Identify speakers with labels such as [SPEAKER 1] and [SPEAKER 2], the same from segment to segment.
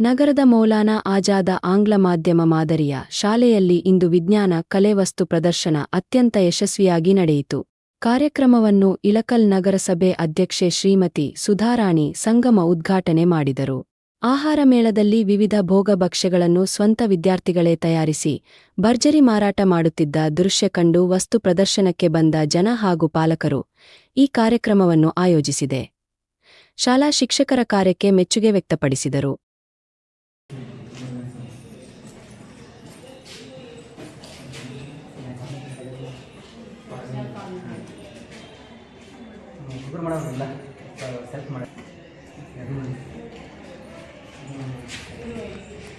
[SPEAKER 1] ನಗರದ ಮೌಲಾನಾ ಆಜಾದ ಆಂಗ್ಲ ಮಾಧ್ಯಮ ಮಾದರಿಯ ಶಾಲೆಯಲ್ಲಿ ಇಂದು ವಿಜ್ಞಾನ, ಕಲೆ, ವಸ್ತು ಪ್ರದರ್ಶನ ಅತ್ಯಂತ ಯಶಸ್ವಿಯಾಗಿ ನಡೆಯಿತು. ಕಾರ್ಯಕ್ರಮವನ್ನು ಇಳಕಲ್ ನಗರಸಭೆ ಅಧ್ಯಕ್ಷೆ ಶ್ರೀಮತಿ ಸುಧಾರಾಣಿ ಸಂಗಮ ಉದ್ಘಾಟನೆ ಮಾಡಿದರು. ಆಹಾರ ಮೇಳದಲ್ಲಿ ವಿವಿಧ ಭೋಗಭಕ್ಷ್ಯಗಳನ್ನು ಸ್ವಂತ ವಿದ್ಯಾರ್ಥಿಗಳೇ ತಯಾರಿಸಿ, ಭರ್ಜರಿ ಮಾರಾಟ ಮಾಡುತ್ತಿದ್ದ ದೃಶ್ಯ ಕಂಡು ವಸ್ತು ಪ್ರದರ್ಶನಕ್ಕೆ ಬಂದ ಜನ ಹಾಗೂ ಪಾಲಕರು ಈ ಕಾರ್ಯಕ್ರಮವನ್ನು ಆಯೋಜಿಸಿದೆ. ಶಾಲಾ ಶಿಕ್ಷಕರ ಕಾರ್ಯಕ್ಕೆ ಮೆಚ್ಚುಗೆ ವ್ಯಕ್ತಪಡಿಸಿದರು.
[SPEAKER 2] ಇಬ್ಬರು ಮಾಡೋದಿಲ್ಲ ಸೆಲ್ಫ್ ಮಾಡಿ.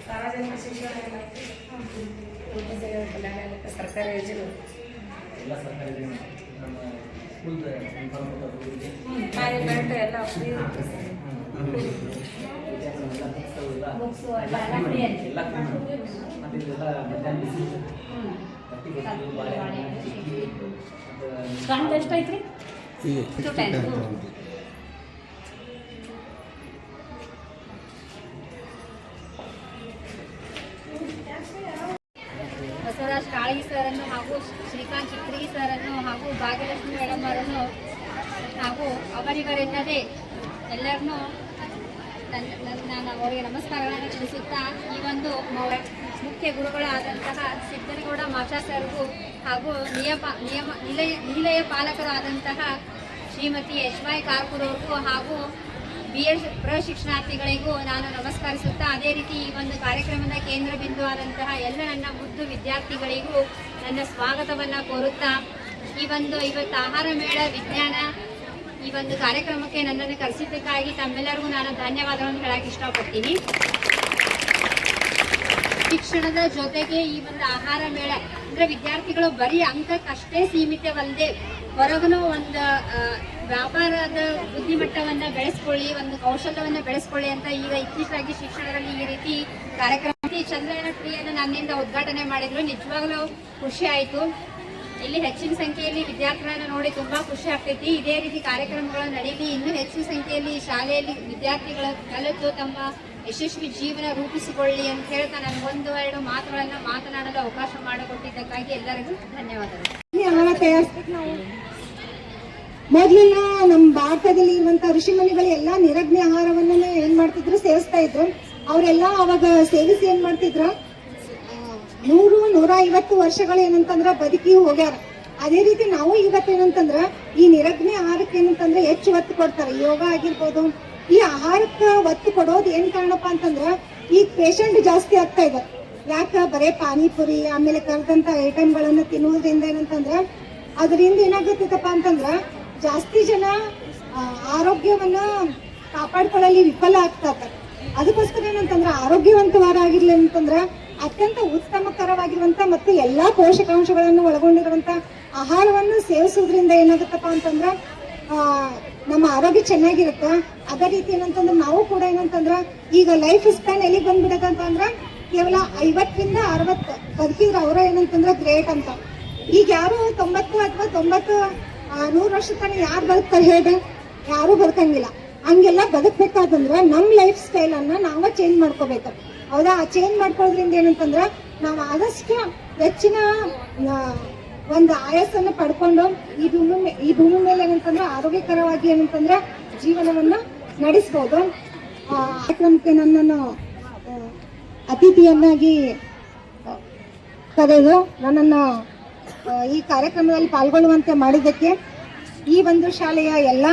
[SPEAKER 3] ಸಾರ್ವಜನಿಕ ಶಿಕ್ಷಣ ಸರ್ಕಾರಿ ಯೋಜನೆ
[SPEAKER 2] ಎಲ್ಲ ಸರ್ಕಾರಿ ಕೊಟ್ಟವ್ರಿಗೆ
[SPEAKER 3] ಕಾರ್ಯ ಕರೆಕ್ಟ್ ಎಲ್ಲ ಫ್ರೀ ಎಲ್ಲ.
[SPEAKER 2] ಮತ್ತೆ ಇದೆಲ್ಲ ಮಧ್ಯಾಹ್ನ ಬಿಸಿ ಚಿಕ್ಕಿ, ಮತ್ತೆ
[SPEAKER 3] ಗಂಟೆ ಎಷ್ಟೈತ್ರಿ ಟು ಟೆನ್
[SPEAKER 4] ಬಸವರಾಜ್ ಕಾಳಗಿ ಸರನ್ನು ಹಾಗೂ ಶ್ರೀಕಾಂತ್ ಚಿತ್ರಿ ಸರನ್ನು ಹಾಗೂ ಭಾಗ್ಯಲಕ್ಷ್ಮಿ ಮೇಡಮ್ ಅವರನ್ನು ಹಾಗೂ ಅವರಿವರೆನ್ನದೇ ಎಲ್ಲರನ್ನೂ ನನ್ನ ನನ್ನ- ನಾನು ಅವರಿಗೆ ನಮಸ್ಕಾರಗಳನ್ನು ತಿಳಿಸುತ್ತಾ ಈ ಒಂದು ಮುಖ್ಯ ಗುರುಗಳಾದಂತಹ ಸಿದ್ದನಗೌಡ ಸರ್ಗೂ ಹಾಗೂ ನಿಯಮ ನಿಯಮ ನಿಲಯ ನಿಲಯ ಪಾಲಕರಾದಂತಹ ಶ್ರೀಮತಿ ಯಶ್ವಾಯ್ ಕಾರ್ಪುರ್ ಅವ್ರಿಗೂ ಹಾಗೂ ಬಿ ಎಸ್ ಪ್ರಶಿಕ್ಷಣಾರ್ಥಿಗಳಿಗೂ ನಾನು ನಮಸ್ಕರಿಸುತ್ತಾ ಅದೇ ರೀತಿ ಈ ಒಂದು ಕಾರ್ಯಕ್ರಮದ ಕೇಂದ್ರ ಬಿಂದು ಆದಂತಹ ಎಲ್ಲ ನನ್ನ ಮುದ್ದು ವಿದ್ಯಾರ್ಥಿಗಳಿಗೂ ನನ್ನ ಸ್ವಾಗತವನ್ನು ಕೋರುತ್ತಾ ಈ ಒಂದು ಇವತ್ತು ಆಹಾರ ಮೇಳ ವಿಜ್ಞಾನ ಈ ಒಂದು ಕಾರ್ಯಕ್ರಮಕ್ಕೆ ನನ್ನನ್ನು ಕರೆಸಿದ್ದಕ್ಕಾಗಿ ತಮ್ಮೆಲ್ಲರಿಗೂ ನಾನು ಧನ್ಯವಾದಗಳನ್ನು ಹೇಳಕ್ಕೆ ಇಷ್ಟಪಡ್ತೀನಿ. ಶಿಕ್ಷಣದ ಜೊತೆಗೆ ಈ ಒಂದು ಆಹಾರ ಮೇಳ, ಅಂದ್ರೆ ವಿದ್ಯಾರ್ಥಿಗಳು ಬರೀ ಅಂಕಕ್ಕಷ್ಟೇ ಸೀಮಿತವಲ್ಲದೆ ಹೊರಗನು ಒಂದು ವ್ಯಾಪಾರದ ಬುದ್ಧಿಮಟ್ಟವನ್ನ ಬೆಳೆಸ್ಕೊಳ್ಳಿ, ಒಂದು ಕೌಶಲ್ಯವನ್ನ ಬೆಳೆಸ್ಕೊಳ್ಳಿ ಅಂತ ಈಗ ಇತ್ತೀಚೆಗೆ ಶಿಕ್ಷಣದಲ್ಲಿ ಈ ರೀತಿ ಕಾರ್ಯಕ್ರಮ. ಚಂದ್ರಯಾನ ಕ್ರಿಯೆಯನ್ನು ನನ್ನಿಂದ ಉದ್ಘಾಟನೆ ಮಾಡಿದ್ರು. ನಿಜವಾಗ್ಲೂ ಖುಷಿ ಆಯ್ತು. ಇಲ್ಲಿ ಹೆಚ್ಚಿನ ಸಂಖ್ಯೆಯಲ್ಲಿ ವಿದ್ಯಾರ್ಥಿಗಳನ್ನು ನೋಡಿ ತುಂಬಾ ಖುಷಿ ಆಗ್ತೈತಿ. ಇದೇ ರೀತಿ ಕಾರ್ಯಕ್ರಮಗಳು ನಡೀಲಿ. ಇನ್ನೂ ಹೆಚ್ಚಿನ ಸಂಖ್ಯೆಯಲ್ಲಿ ಶಾಲೆಯಲ್ಲಿ ವಿದ್ಯಾರ್ಥಿಗಳ ಕಲಿತು ತಮ್ಮ ಯಶಸ್ವಿ ಜೀವನ ರೂಪಿಸಿಕೊಳ್ಳಿ ಅಂತ ಹೇಳ್ತಾ ನನಗೊಂದು ಎರಡು ಮಾತುಗಳನ್ನು ಮಾತನಾಡಲು ಅವಕಾಶ ಮಾಡಿಕೊಟ್ಟಿದ್ದಕ್ಕಾಗಿ ಎಲ್ಲರಿಗೂ ಧನ್ಯವಾದಗಳು.
[SPEAKER 5] ಮೊದಲೆಲ್ಲ ನಮ್ಮ ಭಾರತದಲ್ಲಿ ಇರುವಂತ ಋಷಿಮುನಿಗಳು ಎಲ್ಲ ನಿರಗ್ನಿ ಆಹಾರವನ್ನೇ ಏನ್ ಮಾಡ್ತಿದ್ರು? ಸೇವಿಸ್ತಾ ಇದ್ರು. ಅವರೆಲ್ಲ ಅವಾಗ ಸೇವಿಸಿ ಏನ್ ಮಾಡ್ತಿದ್ರು? ನೂರು ನೂರ ಐವತ್ತು ವರ್ಷಗಳು ಏನಂತಂದ್ರ ಬದುಕಿ ಹೋಗ್ಯಾರ. ಅದೇ ರೀತಿ ನಾವು ಇವತ್ತೇನಂತಂದ್ರ ಈ ನಿರಗ್ನಿ ಆಹಾರಕ್ಕೆ ಏನಂತಂದ್ರೆ ಹೆಚ್ಚು ಒತ್ತು ಕೊಡ್ತಾರೆ. ಯೋಗ ಆಗಿರ್ಬೋದು, ಈ ಆಹಾರಕ್ಕೆ ಒತ್ತು ಕೊಡೋದು ಏನ್ ಕಾರಣಪ್ಪ ಅಂತಂದ್ರ ಈ ಪೇಷಂಟ್ ಜಾಸ್ತಿ ಆಗ್ತಾ ಇದೆ. ಯಾಕ? ಬರೇ ಪಾನಿಪುರಿ, ಆಮೇಲೆ ಕರೆದಂತ ಐಟಮ್ಗಳನ್ನ ತಿನ್ನುವುದರಿಂದ ಏನಂತಂದ್ರ ಅದರಿಂದ ಏನಾಗುತ್ತಪ್ಪ ಅಂತಂದ್ರ ಜಾಸ್ತಿ ಜನ ಆರೋಗ್ಯವನ್ನ ಕಾಪಾಡ್ಕೊಳ್ಳಲ್ಲಿ ವಿಫಲ ಆಗ್ತಾ ಅದಕ್ಕೋಸ್ಕರ ಏನಂತಂದ್ರ ಆರೋಗ್ಯವಂತವಾರಾಗಿರ್ಲಿ ಅಂತಂದ್ರ ಅತ್ಯಂತ ಉತ್ತಮಕರವಾಗಿರುವಂತ ಮತ್ತು ಎಲ್ಲಾ ಪೋಷಕಾಂಶಗಳನ್ನು ಒಳಗೊಂಡಿರುವಂತ ಆಹಾರವನ್ನು ಸೇವಿಸೋದ್ರಿಂದ ಏನಾಗುತ್ತಪ್ಪ ಅಂತಂದ್ರ ನಮ್ಮ ಆರೋಗ್ಯ ಚೆನ್ನಾಗಿರುತ್ತೆ. ಅದೇ ರೀತಿ ಏನಂತಂದ್ರೆ ನಾವು ಕೂಡ ಏನಂತಂದ್ರ, ಈಗ ಲೈಫ್ ಸ್ಪ್ಯಾನ್ ಎಲ್ಲಿಗೆ ಬಂದ್ಬಿಡತ್ತೆ ಅಂತಂದ್ರ, ಕೇವಲ ಐವತ್ತರಿಂದ ಅರವತ್ತು ಬದುಕಿದ್ರೆ ಅವರ ಏನಂತಂದ್ರೆ ಗ್ರೇಟ್ ಅಂತ. ಈಗ ಯಾರು ತೊಂಬತ್ತು ಅಥವಾ ತೊಂಬತ್ತು ನೂರು ವರ್ಷ ತನಕ ಯಾರು ಬದುಕ್ತಾರೆ ಹೇಳ್ದೆ ಯಾರು ಬದುಕಂಗಿಲ್ಲ. ಹಂಗೆಲ್ಲ ಬದುಕ್ಬೇಕಾದಂದ್ರೆ ನಮ್ಮ ಲೈಫ್ ಸ್ಟೈಲ್ ಅನ್ನ ನಾವ ಚೇಂಜ್ ಮಾಡ್ಕೋಬೇಕು. ಹೌದಾ? ಚೇಂಜ್ ಮಾಡ್ಕೊಳ್ಳೋದ್ರಿಂದ ಏನಂತಂದ್ರೆ, ನಾವು ಆದಷ್ಟು ಹೆಚ್ಚಿನ ಒಂದು ಆಯಸ್ಸನ್ನ ಪಡ್ಕೊಂಡು ಈ ಭೂಮಿ ಈ ಭೂಮಿ ಮೇಲೆ ಏನಂತಂದ್ರೆ ಆರೋಗ್ಯಕರವಾಗಿ ಏನಂತಂದ್ರೆ ಜೀವನವನ್ನ ನಡೆಸ್ಬೋದು. ಕಾರ್ಯಕ್ರಮಕ್ಕೆ ನನ್ನನ್ನು ಅತಿಥಿಯನ್ನಾಗಿ ಕರೆದು ನನ್ನನ್ನು ಈ ಕಾರ್ಯಕ್ರಮದಲ್ಲಿ ಪಾಲ್ಗೊಳ್ಳುವಂತೆ ಮಾಡಿದ್ದಕ್ಕೆ ಈ ಒಂದು ಶಾಲೆಯ ಎಲ್ಲ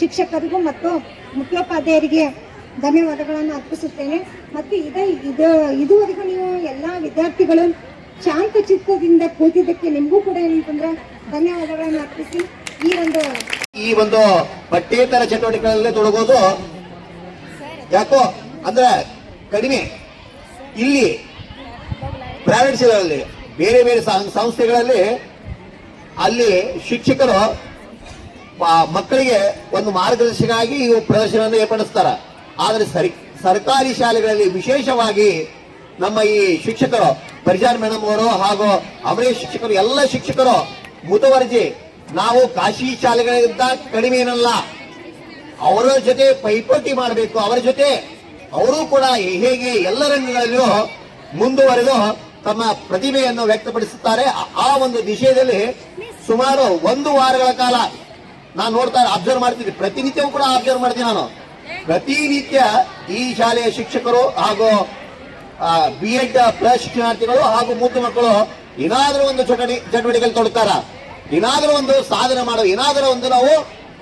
[SPEAKER 5] ಶಿಕ್ಷಕರಿಗೂ ಮತ್ತು ಮುಖ್ಯೋಪಾಧ್ಯಾಯರಿಗೆ ಧನ್ಯವಾದಗಳನ್ನು ಅರ್ಪಿಸುತ್ತೇನೆ. ಮತ್ತು ಇದೇ, ಇದು, ಇದುವರೆಗೂ ನೀವು ಎಲ್ಲ ವಿದ್ಯಾರ್ಥಿಗಳು ಶಾಂತ ಚಿತ್ತದಿಂದ ಕೂತಿದ್ದಕ್ಕೆ ನಿಮಗೂ ಕೂಡ ಏನಂತಂದ್ರೆ ಧನ್ಯವಾದಗಳನ್ನು ಅರ್ಪಿಸಿ. ಈ ಒಂದು
[SPEAKER 6] ಈ ಒಂದು ಪಠ್ಯೇತರ ಚಟುವಟಿಕೆಗಳಲ್ಲಿ ತೊಡಗೋದು ಯಾಕೋ ಅಂದ್ರೆ ಕಡಿಮೆ. ಇಲ್ಲಿ ಪ್ರೈವೇಟ್ ಶಾಲೆಗಳಲ್ಲಿ, ಬೇರೆ ಬೇರೆ ಸಂಸ್ಥೆಗಳಲ್ಲಿ ಅಲ್ಲಿ ಶಿಕ್ಷಕರು ಮಕ್ಕಳಿಗೆ ಒಂದು ಮಾರ್ಗದರ್ಶಿಗಾಗಿ ಇವು ಪ್ರದರ್ಶನವನ್ನು ಏರ್ಪಡಿಸ್ತಾರ. ಆದ್ರೆ ಸರಿ, ಸರ್ಕಾರಿ ಶಾಲೆಗಳಲ್ಲಿ ವಿಶೇಷವಾಗಿ ನಮ್ಮ ಈ ಶಿಕ್ಷಕರು ಪರಿಜಾನ್ ಮೇಡಮ್ ಅವರು ಹಾಗೂ ಅವರೇ ಶಿಕ್ಷಕರು, ಎಲ್ಲ ಶಿಕ್ಷಕರು ಮುತುವರ್ಜಿ, ನಾವು ಖಾಸಗಿ ಶಾಲೆಗಳಿಗಿಂತ ಕಡಿಮೆ ಏನಲ್ಲ, ಅವರ ಜೊತೆ ಪೈಪೋಟಿ ಮಾಡಬೇಕು, ಅವರ ಜೊತೆ ಅವರು ಕೂಡ ಹೇಗೆ ಎಲ್ಲ ರಂಗಗಳಲ್ಲೂ ಮುಂದುವರೆದು ತಮ್ಮ ಪ್ರತಿಭೆಯನ್ನು ವ್ಯಕ್ತಪಡಿಸುತ್ತಾರೆ. ಆ- ಆ ಒಂದು ವಿಷಯದಲ್ಲಿ ಸುಮಾರು ಒಂದು ವಾರಗಳ ಕಾಲ ನಾನು ನೋಡ್ತಾ ಅಬ್ಸರ್ವ್ ಮಾಡ್ತೀನಿ, ಪ್ರತಿನಿತ್ಯವೂ ಕೂಡ ಅಬ್ಸರ್ವ್ ಮಾಡ್ತೀನಿ ನಾನು. ಪ್ರತಿನಿತ್ಯ ಈ ಶಾಲೆಯ ಶಿಕ್ಷಕರು ಹಾಗೂ ಬಿ ಎಡ್ ಪ್ಲಸ್ ಹಾಗೂ ಮುದ್ದು ಮಕ್ಕಳು ಏನಾದರೂ ಒಂದು ಚಟುವಟಿ ಚಟುವಟಿಕೆಯಲ್ಲಿ ತೊಡುತ್ತಾರ ಏನಾದರೂ ಒಂದು ಸಾಧನೆ ಮಾಡೋ, ಏನಾದರೂ ಒಂದು ನಾವು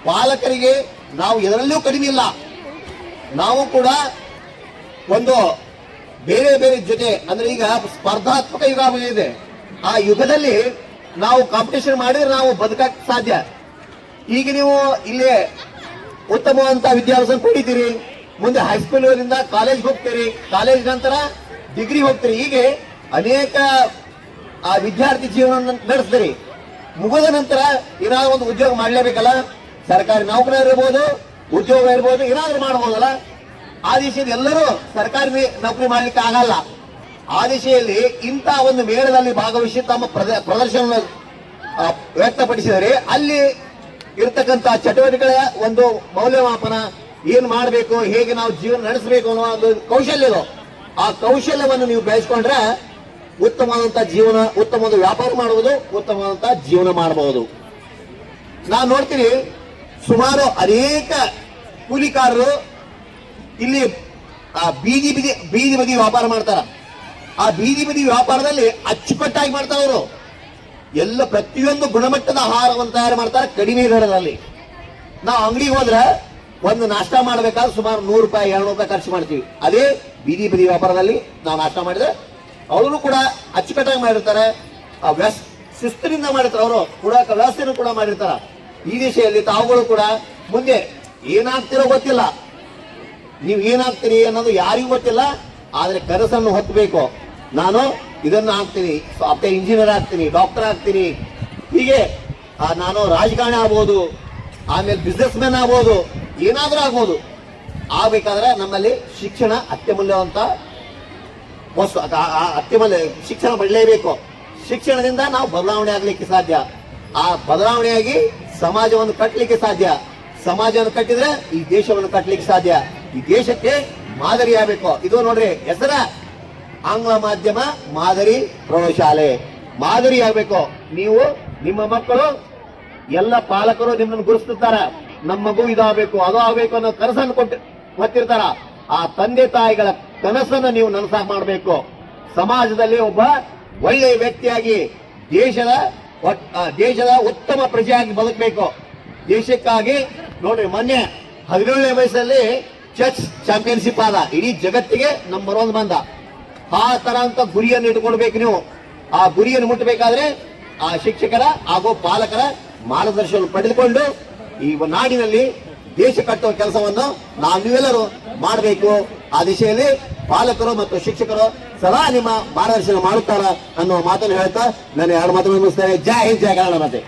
[SPEAKER 6] ಪಾಲಕರಿಗೆ ನಾವು ಎದರಲ್ಲೂ ಕಡಿಮೆ ಇಲ್ಲ. ನಾವು ಕೂಡ ಒಂದು ಬೇರೆ ಬೇರೆ ಜೊತೆ, ಅಂದ್ರೆ ಈಗ ಸ್ಪರ್ಧಾತ್ಮಕ ಯುಗ ಇದೆ. ಆ ಯುಗದಲ್ಲಿ ನಾವು ಕಾಂಪಿಟೇಷನ್ ಮಾಡಿದ್ರೆ ನಾವು ಬದುಕಕ್ಕೆ ಸಾಧ್ಯ. ಈಗ ನೀವು ಇಲ್ಲಿ ಉತ್ತಮವಂತ ವಿದ್ಯಾಭ್ಯಾಸ ಪಡಿತೀರಿ. ಮುಂದೆ ಹೈಸ್ಕೂಲ್ ಕಾಲೇಜ್ ಹೋಗ್ತೀರಿ. ಕಾಲೇಜ್ ನಂತರ ಡಿಗ್ರಿ ಹೋಗ್ತೀರಿ. ಹೀಗೆ ಅನೇಕ, ಆ, ವಿದ್ಯಾರ್ಥಿ ಜೀವನ ನಡೆಸ್ತೀರಿ. ಮುಗಿದ ನಂತರ ಏನಾದ್ರು ಒಂದು ಉದ್ಯೋಗ ಮಾಡಲೇಬೇಕಲ್ಲ? ಸರ್ಕಾರಿ ನೌಕರ ಇರ್ಬೋದು, ಉದ್ಯೋಗ ಇರ್ಬೋದು, ಏನಾದ್ರು ಮಾಡ್ಬೋದಲ್ಲ? ಆ ದಿಶೆಯಲ್ಲಿ ಎಲ್ಲರೂ ಸರ್ಕಾರಿ ನೌಕರಿ ಮಾಡಲಿಕ್ಕೆ ಆಗಲ್ಲ. ಆ ದಿಶೆಯಲ್ಲಿ ಇಂಥ ಒಂದು ಮೇಳದಲ್ಲಿ ಭಾಗವಹಿಸಿ ತಮ್ಮ ಪ್ರದ- ಪ್ರದರ್ಶನ ವ್ಯಕ್ತಪಡಿಸಿದರೆ ಅಲ್ಲಿ ಇರ್ತಕ್ಕಂಥ ಚಟುವಟಿಕೆಗಳ ಒಂದು ಮೌಲ್ಯಮಾಪನ ಏನ್ ಮಾಡಬೇಕು, ಹೇಗೆ ನಾವು ಜೀವನ ನಡೆಸಬೇಕು ಅನ್ನೋ ಒಂದು ಕೌಶಲ್ಯ. ಆ ಕೌಶಲ್ಯವನ್ನು ನೀವು ಬೆಳೆಸ್ಕೊಂಡ್ರೆ ಉತ್ತಮವಾದಂತ ಜೀವನ, ಉತ್ತಮವಾದ ವ್ಯಾಪಾರ ಮಾಡುವುದು ಉತ್ತಮವಾದಂತ ಜೀವನ ಮಾಡಬಹುದು ನಾವು ನೋಡ್ತೀನಿ, ಸುಮಾರು ಅನೇಕ ಕೂಲಿಕಾರರು ಇಲ್ಲಿ, ಆ, ಬೀದಿ ಬೀದಿ ಬೀದಿ ಬದಿ ವ್ಯಾಪಾರ ಮಾಡ್ತಾರ. ಆ ಬೀದಿ ಬದಿ ವ್ಯಾಪಾರದಲ್ಲಿ ಅಚ್ಚುಕಟ್ಟಾಗಿ ಮಾಡ್ತಾರ ಅವರು ಎಲ್ಲ ಪ್ರತಿಯೊಂದು ಗುಣಮಟ್ಟದ ಆಹಾರವನ್ನು ತಯಾರು ಮಾಡ್ತಾರೆ ಕಡಿಮೆ ದರದಲ್ಲಿ. ನಾವು ಅಂಗಡಿಗೆ ಹೋದ್ರೆ ಒಂದು ನಾಷ್ಟ ಮಾಡ್ಬೇಕಾದ್ರೆ ಸುಮಾರು ನೂರು ರೂಪಾಯಿ ಎರಡು ರೂಪಾಯಿ ಖರ್ಚು ಮಾಡ್ತೀವಿ. ಅದೇ ಬೀದಿ ಬೀದಿ ವ್ಯಾಪಾರದಲ್ಲಿ ನಾವು ನಾಷ್ಟ ಮಾಡಿದ್ರೆ ಅವರು ಕೂಡ ಅಚ್ಚುಕಟ್ಟಾಗಿ ಮಾಡಿರ್ತಾರೆ. ಆ ವ್ಯಸ್ ಶಿಸ್ತಿನಿಂದ ಮಾಡಿರ್ತಾರೆ ಅವರು. ಕೂಡ ವ್ಯವಸ್ಥೆಯನ್ನು ಕೂಡ ಮಾಡಿರ್ತಾರೆ. ಈ ದಿಶೆಯಲ್ಲಿ ತಾವುಗಳು ಕೂಡ ಮುಂದೆ ಏನಾಗ್ತಿರೋ ಗೊತ್ತಿಲ್ಲ. ನೀವು ಏನಾಗ್ತೀರಿ ಅನ್ನೋದು ಯಾರಿಗೂ ಗೊತ್ತಿಲ್ಲ. ಆದರೆ ಕನಸನ್ನು ಹೊತ್ತಬೇಕು. ನಾನು ಇದನ್ನು ಆಗ್ತೀನಿ ಮತ್ತೆ ಇಂಜಿನಿಯರ್ ಆಗ್ತೀನಿ ಡಾಕ್ಟರ್ ಆಗ್ತೀನಿ. ಹೀಗೆ ನಾನು ರಾಜಕಾರಣಿ ಆಗ್ಬೋದು, ಆಮೇಲೆ ಬಿಸ್ನೆಸ್ ಮ್ಯಾನ್ ಆಗ್ಬೋದು, ಏನಾದರೂ ಆಗ್ಬೋದು. ಆಗ್ಬೇಕಾದ್ರೆ ನಮ್ಮಲ್ಲಿ ಶಿಕ್ಷಣ ಅತ್ಯಮೂಲ್ಯವಂತ ವಸ್ತು ಅತ್ಯಮೂಲ್ಯ, ಶಿಕ್ಷಣ ಪಡಲೇಬೇಕು ಶಿಕ್ಷಣದಿಂದ ನಾವು ಬದಲಾವಣೆ ಆಗಲಿಕ್ಕೆ ಸಾಧ್ಯ. ಆ ಬದಲಾವಣೆಯಾಗಿ ಸಮಾಜವನ್ನು ಕಟ್ಟಲಿಕ್ಕೆ ಸಾಧ್ಯ. ಸಮಾಜವನ್ನು ಕಟ್ಟಿದ್ರೆ ಈ ದೇಶವನ್ನು ಕಟ್ಟಲಿಕ್ಕೆ ಸಾಧ್ಯ. ಈ ದೇಶಕ್ಕೆ ಮಾದರಿ ಆಗಬೇಕು ಇದು ನೋಡ್ರಿ, ಹೆಸರ ಆಂಗ್ಲ ಮಾಧ್ಯಮ, ಮಾದರಿ ಪ್ರೌಢಶಾಲೆ. ಮಾದರಿ ಆಗಬೇಕು. ನೀವು ನಿಮ್ಮ ಮಕ್ಕಳು, ಎಲ್ಲ ಪಾಲಕರು ನಿಮ್ಮನ್ನು ಗುರುಸ್ತಾರ ನಮ್ಮ ಮಗು ಇದಾಗಬೇಕು, ಅದು ಆಗ್ಬೇಕು ಅನ್ನೋ ಕನಸನ್ನು ಕೊಟ್ಟು ಹೊತ್ತಿರ್ತಾರ ಆ ತಂದೆ ತಾಯಿಗಳ ಕನಸನ್ನು ನೀವು ನನಸ ಮಾಡಬೇಕು. ಸಮಾಜದಲ್ಲಿ ಒಬ್ಬ ಒಳ್ಳೆಯ ವ್ಯಕ್ತಿಯಾಗಿ ದೇಶದ ದೇಶದ ಉತ್ತಮ ಪ್ರಜೆಯಾಗಿ ಬದುಕಬೇಕು. ದೇಶಕ್ಕಾಗಿ, ನೋಡ್ರಿ, ಮೊನ್ನೆ ಹದಿನೇಳನೇ ವಯಸ್ಸಲ್ಲಿ ಚೆಸ್ ಚಾಂಪಿಯನ್ಶಿಪ್ ಆದ. ಇಡೀ ಜಗತ್ತಿಗೆ ನಂಬರ್ ಒನ್ ಬಂದ. ಆ ತರ ಅಂತ ಗುರಿಯನ್ನು ಇಟ್ಕೊಳ್ಬೇಕು ನೀವು. ಆ ಗುರಿಯನ್ನು ಮುಟ್ಟಬೇಕಾದ್ರೆ ಆ ಶಿಕ್ಷಕರ ಹಾಗೂ ಪಾಲಕರ ಮಾರ್ಗದರ್ಶನ ಪಡೆದುಕೊಂಡು ಈ ನಾಡಿನಲ್ಲಿ ದೇಶ ಕಟ್ಟುವ ಕೆಲಸವನ್ನು ನಾವು ನೀವೆಲ್ಲರೂ ಮಾಡಬೇಕು. ಆ ದಿಶೆಯಲ್ಲಿ ಪಾಲಕರು ಮತ್ತು ಶಿಕ್ಷಕರು ಸದಾ ನಿಮ್ಮ ಮಾರ್ಗದರ್ಶನ ಮಾಡುತ್ತಾರ ಅನ್ನುವ ಮಾತನ್ನು ಹೇಳ್ತಾ ನಾನು ಎರಡು ಮಾತನ್ನು ಮುಗಿಸ್ತೇನೆ. ಜೈ ಹಿಂದ್, ಜೈ ಕನ್ನಡ ಮಾತೆ.